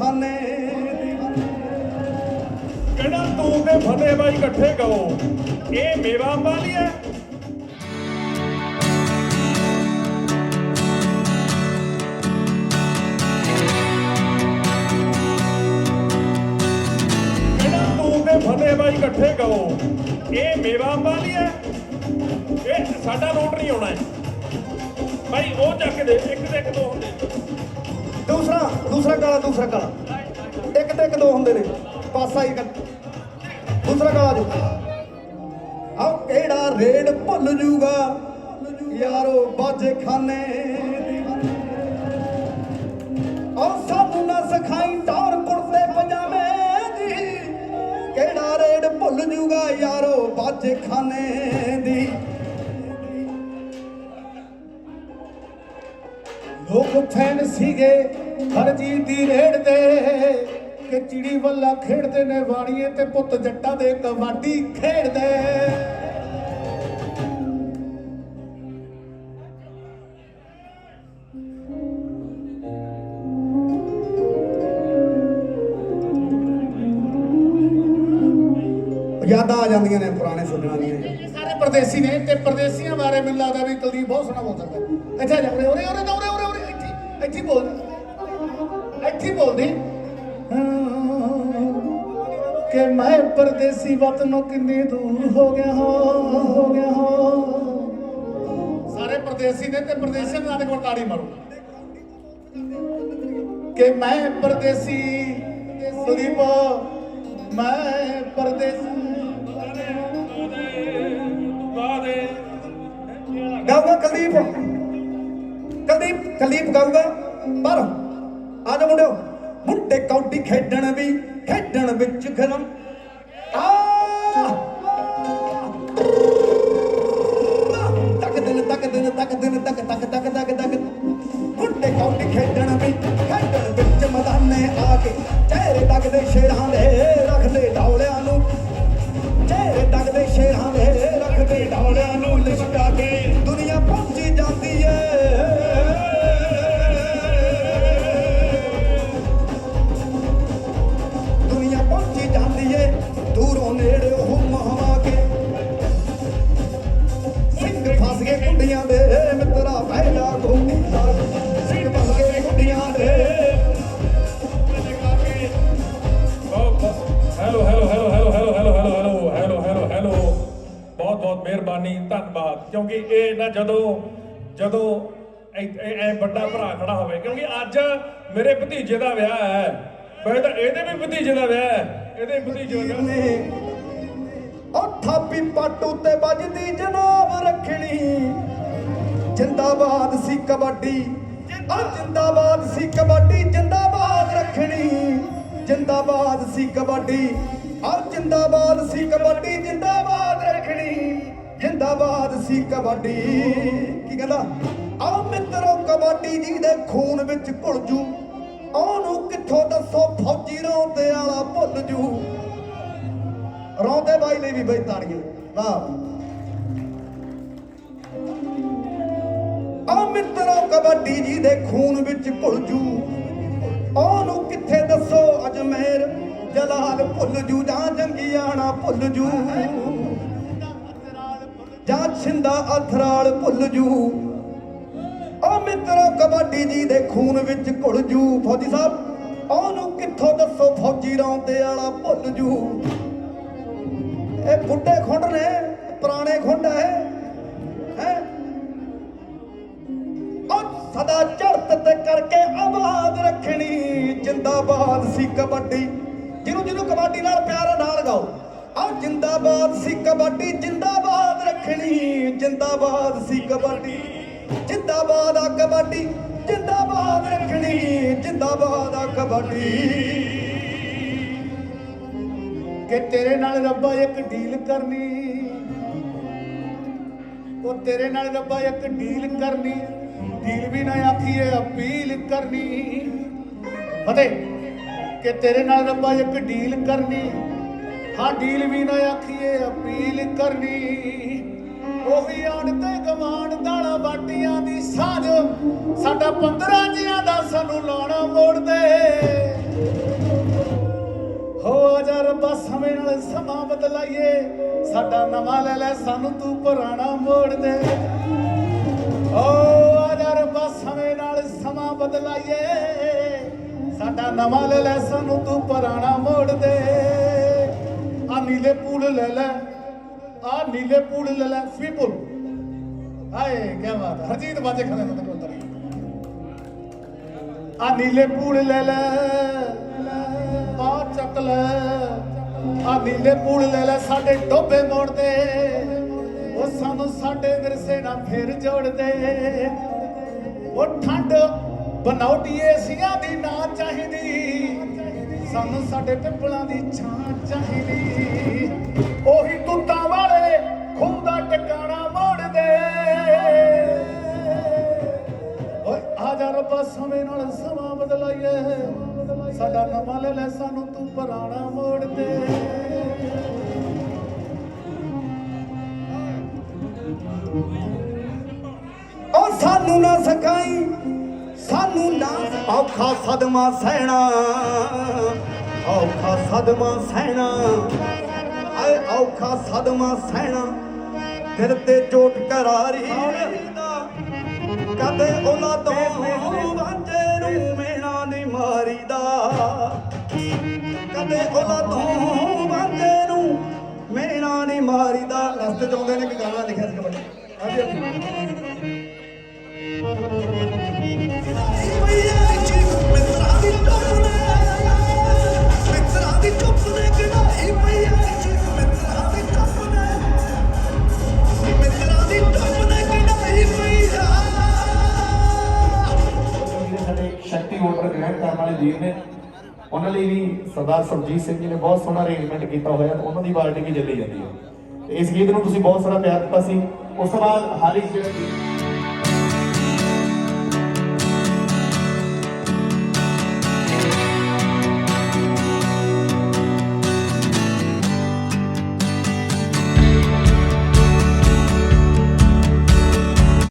ਖਾਨੇ ਕਿਹੜਾ ਤੂੰ ਤੇ ਫਤਿਹ ਬਾਈ ਇਕੱਠੇ ਗਾਓ ਇਹ ਮੇਵਾ ਅੰਬਾਲੀ ਹੈ। ਫਤਿਹ ਬਾਈ ਇਕੱਠੇ ਗਾਓ ਇਹ ਮੇਵਾ ਅੰਬਾਲੀ ਹੈ। ਇਹ ਸਾਡਾ ਨੋਟ ਨਹੀਂ ਆਉਣਾ ਹੈ। ਭਾਈ ਉਹ ਚੱਕ ਦੇ, ਇੱਕ ਦੇ ਇੱਕ ਦੋ ਹੁੰਦੇ। ਦੂਸਰਾ ਕਾਲਾ ਦੂਸਰਾ ਕਾਲਾ ਇੱਕ ਤੇ ਇੱਕ ਦੋ ਹੁੰਦੇ ਨੇ। ਪਾਸਾ ਹੀ ਦੂਸਰਾ ਕਾਲਾ ਜੋ। ਆਹ ਕਿਹੜਾ ਰੇਡ ਭੁੱਲ ਜੂਗਾ? ਯਾਰੋ, ਬਾਜੇ ਖਾਨੇ ਆਹ ਸਾਨੂੰ ਨਾ ਸਿਖਾਈ ਟੌਰ ਕੁੜਤੇ ਪਜਾਮੇ ਦੀ। ਕਿਹੜਾ ਰੇਡ ਭੁੱਲ ਜੂਗਾ? ਯਾਰੋ, ਬਾਜੇ ਖਾਨੇ ਦੀ। ਲੋਕ ਫੈਨ ਸੀਗੇ। ਹਰਜੀਤ ਦੀ ਰੇੜ ਤੇ ਕਿ ਚਿੜੀ ਵੱਲਾ ਖੇਡਦੇ ਨੇ ਵਾਣੀਏ ਤੇ ਪੁੱਤ ਜੱਟਾਂ ਦੇ ਕਬੱਡੀ ਖੇਡਦੇ। ਯਾਦਾਂ ਆ ਜਾਂਦੀਆਂ ਨੇ ਪੁਰਾਣੇ ਸੱਜਣਾ ਦੀਆਂ। ਇਹ ਸਾਰੇ ਪਰਦੇਸੀ ਨੇ ਤੇ ਪਰਦੇਸੀਆਂ ਬਾਰੇ ਮੈਨੂੰ ਲੱਗਦਾ ਵੀ ਕੁਲਦੀਪ ਬਹੁਤ ਸੋਹਣਾ ਬੋਲ ਸਕਦਾ ਇੱਥੇ ਜਾ, ਉਰੇ ਉਰੇ ਉਰੇ ਉਰੇ ਉਰੇ, ਇੱਥੇ ਇੱਥੇ ਬੋਲ। ਇੱਥੇ ਬੋਲਦੀ? ਕਿ ਮੈਂ ਪਰਦੇਸੀ ਵਤਨੋਂ ਕਿੰਨੀ ਦੂਰ ਹੋ ਗਿਆ ਹਾਂ, ਹੋ ਗਿਆ ਹਾਂ। ਸਾਰੇ ਪਰਦੇਸੀ ਨੇ ਤੇ ਪਰਦੇਸੀਆਂ ਦੇ ਕੋਲ ਤਾੜੀ ਮਾਰੋ। ਕਿ ਮੈਂ ਪਰਦੇਸੀ ਕੁਲਦੀਪ ਮੈਂ ਪਰਦੇਸੀ। ਗਾਊਗਾ ਕਲੀਪ ਕੁਲਦੀਪ ਕਲੀਪ ਗਾਊਗਾ ਪਰ ਆ ਜਾ ਮੁੰਡਿਓ, ਮੁੰਡੇ ਕੌਡੀ ਖੇਡਣ ਵੀ, ਖੇਡਣ ਵਿੱਚ ਗਰਮ। ਆ! ਤੱਕ ਦਿਨ ਤੱਕ ਦਿਨ ਤੱਕ ਦਿਨ, ਤੱਕ ਤੱਕ ਤੱਕ ਤੱਕ ਤੱਕ। ਮੁੰਡੇ ਕੌਡੀ ਖੇਡਣ ਵੀ, ਖੇਡਣ ਵਿੱਚ ਮੈਦਾਨੇ ਆ ਕੇ, ਚਿਹਰੇ ਤੱਕਦੇ ਸ਼ੇਰਾਂ ਦੇ। ਮਿਹਰਬਾਨੀ ਧੰਨਵਾਦ। ਕਿਉਂਕਿ ਇਹ ਨਾ ਜਦੋਂ ਜਦੋਂ ਐ ਵੱਡਾ ਭਰਾ ਖੜਾ ਹੋਵੇ ਕਿਉਂਕਿ ਅੱਜ ਮੇਰੇ ਭਤੀਜੇ ਦਾ ਵਿਆਹ ਹੈ। ਮੈਂ ਤਾਂ ਇਹਦੇ ਵੀ ਭਤੀਜੇ ਦਾ ਵਿਆਹ ਹੈ। ਇਹਦੇ ਭਤੀਜੇ ਦਾ ਨੇ ਉਹ ਥਾਪੀ ਪੱਟ ਉੱਤੇ ਵੱਜਦੀ ਜਨਾਬ ਰੱਖਣੀ ਜਿੰਦਾਬਾਦ ਸੀ ਕਬੱਡੀ। ਆ ਜਿੰਦਾਬਾਦ ਸੀ ਕਬੱਡੀ ਜਿੰਦਾਬਾਦ ਰੱਖਣੀ ਜਿੰਦਾਬਾਦ ਸੀ ਕਬੱਡੀ। ਆ ਜਿੰਦਾਬਾਦ ਸੀ ਕਬੱਡੀ ਜਿੰਦਾਬਾਦ ਸੀ ਕਬੱਡੀ। ਕੀ ਕਹਿੰਦਾ? ਆ ਮਿੱਤਰੋ, ਕਬੱਡੀ ਜੀ ਦੇ ਖੂਨ ਵਿੱਚ ਘੁਲ ਜੂ। ਉਹਨੂੰ ਕਿੱਥੋਂ ਦੱਸੋ, ਫੌਜੀ ਰੌਂਦੇ ਵਾਲਾ ਭੁੱਲ ਜੂ। ਰੌਂਦੇ ਬਾਈ ਲਈ ਵੀ ਬਈ ਤਾੜੀਆਂ। ਵਾਹ। ਆ ਮਿੱਤਰੋ, ਕਬੱਡੀ ਜੀ ਦੇ ਖੂਨ ਵਿੱਚ ਘੁਲ ਜੂ। ਉਹਨੂੰ ਕਿੱਥੇ ਦੱਸੋ, ਅਜਮੇਰ ਜਲਾਲ ਭੁੱਲ ਜੂ ਜਾਂ ਜੰਗੀਆਣਾ ਭੁੱਲ ਜੂ। ਜਾਂ ਛਿੰਦਾ ਅਥਰਾਲ ਭੁੱਲ ਜੂ। ਉਹ ਮਿੱਤਰੋ, ਕਬੱਡੀ ਜੀ ਦੇ ਖੂਨ ਵਿੱਚ ਘੁਲ ਜੂ। ਫੌਜੀ ਸਾਹਿਬ, ਉਹਨੂੰ ਕਿੱਥੋਂ ਦੱਸੋ ਫੌਜੀ ਰੌਂਦੇ ਵਾਲਾ ਭੁੱਲ ਜੂ? ਇਹ ਬੁੱਢੇ ਖੁੰਡ ਨੇ, ਪੁਰਾਣੇ ਖੁੰਡ ਹੈ ਹੈ? ਉਹ ਸਦਾ ਚੜਤ ਤੇ ਕਰਕੇ ਆਬਾਦ ਰੱਖਣੀ। ਜਿੰਦਾਬਾਦ ਸੀ ਕਬੱਡੀ। ਜਿਹਨੂੰ ਜਿਹਨੂੰ ਕਬੱਡੀ ਨਾਲ ਪਿਆਰ ਨਾਲ ਗਾਓ। ਆ ਜਿੰਦਾਬਾਦ ਸੀ ਕਬੱਡੀ, ਜਿੰਦਾ ਰੱਖਣੀ ਜਿੰਦਾਬਾਦ ਸੀ ਕਬੱਡੀ। ਜਿੰਦਾਬਾਦ ਆ ਕਬੱਡੀ। ਜਿੰਦਾਬਾਦ ਰੱਖਣੀ। ਜਿੰਦਾਬਾਦ ਆ ਕਬੱਡੀ। ਕਿ ਤੇਰੇ ਨਾਲ ਰੱਬਾ ਇੱਕ ਡੀਲ ਕਰਨੀ। ਉਹ ਤੇਰੇ ਨਾਲ ਰੱਬਾ ਇੱਕ ਡੀਲ ਕਰਨੀ। ਡੀਲ ਵੀ ਨਾ ਆਖੀਏ, ਅਪੀਲ ਕਰਨੀ। ਫਤਿਹ। ਕਿ ਤੇਰੇ ਨਾਲ ਰੱਬਾ ਇੱਕ ਡੀਲ ਕਰਨੀ। ਹਾਂ, ਡੀਲ ਵੀ ਨਾ ਆਖੀਏ, ਅਪੀਲ ਕਰਨੀ। ਉਹੀ ਆਣ ਤੇ ਗਵਾਂਡ ਦਾਣਾ ਬਾਟੀਆਂ ਦੀ ਸਾਂਝ। ਸਾਡਾ 15 ਜੀਆਂ ਦਾ ਸਾਨੂੰ ਲਾਉਣਾ ਮੋੜ ਦੇ। ਹੋ ਜਾ ਰੱਬਾ ਸਮੇਂ ਨਾਲ ਸਮਾਂ ਬਦਲਾਈਏ, ਸਾਡਾ ਨਵਾਂ ਲੈ ਲੈ ਸਾਨੂੰ ਤੂੰ ਪੁਰਾਣਾ ਮੋੜ ਦੇ। ਓ ਆ ਜਾ ਰੱਬਾ ਸਮੇਂ ਨਾਲ ਸਮਾਂ ਬਦਲਾਈਏ, ਸਾਡਾ ਨਵਾਂ ਲੈ ਲੈ ਸਾਨੂੰ ਤੂੰ ਪੁਰਾਣਾ ਮੋੜ ਦੇ। ਆ ਨੀਲੇ ਪੂਲ ਲੈ ਲੈ ਆ ਨੀਲੇ ਪੂਲ ਲੈ ਲੈ ਸਵੀਪੁਲ ਹਾਏ ਕੀ ਬਾਤ ਹੈ। ਹਰਜੀਤ ਬਾਜੇ ਖਾਨੇ ਤੋਂ ਕੋਲ ਤਰੀ ਆ ਨੀਲੇ ਪੂਲ ਲੈ ਲੈ, ਆ ਚੱਕ ਲੈ। ਆ ਨੀਲੇ ਪੂਲ ਲੈ ਲੈ, ਸਾਡੇ ਟੋਬੇ ਮੋੜ ਉਹ ਸਾਨੂੰ ਸਾਡੇ ਵਿਰਸੇ ਨਾਲ ਫੇਰ ਜੋੜਦੇ। ਉਹ ਠੰਡ ਬਨੌਟੀਏ ਸੀਆਂ ਦੀ ਨਾ ਚਾਹੀਦੀ। ਸਾਨੂੰ ਸਾਡੇ ਪਿੱਪਲਾਂ ਦੀ ਛਾਂ ਚਾਹੀਦੀ। ਉਹੀ ਸਮੇਂ ਨਾਲ ਸਮਾਂ ਬਦਲਾਈਏ। ਸਾਡਾ ਨਵਾਂ ਲੈ ਲੈ ਸਾਨੂੰ ਤੂੰ ਪੁਰਾਣਾ ਮੋੜ ਦੇ। ਉਹ ਸਾਨੂੰ ਨਾ ਸਕਾਈ ਸਾਨੂੰ ਨਾ ਔਖਾ ਸਦਮਾ ਸਹਿਣਾ। ਔਖਾ ਸਦਮਾ ਸਹਿਣਾ। ਆਏ ਔਖਾ ਸਦਮਾ ਸਹਿਣਾ। ਦਿਲ ਤੇ ਚੋਟ ਕਰਾਰੀ। ਕਦੇ ਉਹਨਾਂ ਤੋਂ ਮਾਰੀਦਾ ਨੇ ਕਿ ਗਾਣਾ ਲਿਖਿਆ ਸੀ ਕਬੱਡੀ। ਹਾਂਜੀ ਸਾਡੇ ਸ਼ਕਤੀ ਵੋਟਰ ਗ੍ਰਹਿਣ ਕਰਨ ਵਾਲੇ ਵੀਰ ਨੇ, ਉਹਨਾਂ ਲਈ ਵੀ ਸਰਦਾਰ ਸਰਜੀਤ ਸਿੰਘ ਜੀ ਨੇ ਬਹੁਤ ਸੋਹਣਾ ਅਰੇਂਜਮੈਂਟ ਕੀਤਾ ਹੋਇਆ, ਉਹਨਾਂ ਦੀ ਪਾਰਟੀ ਵੀ ਚੱਲੀ ਜਾਂਦੀ ਹੈ। ਤੇ ਇਸ ਗੀਤ ਨੂੰ ਤੁਸੀਂ ਬਹੁਤ ਸਾਰਾ ਪਿਆਰ ਦਿੱਤਾ ਸੀ। ਉਸ ਤੋਂ ਬਾਅਦ ਹਾਲ ਹੀ ਜਿਹੜਾ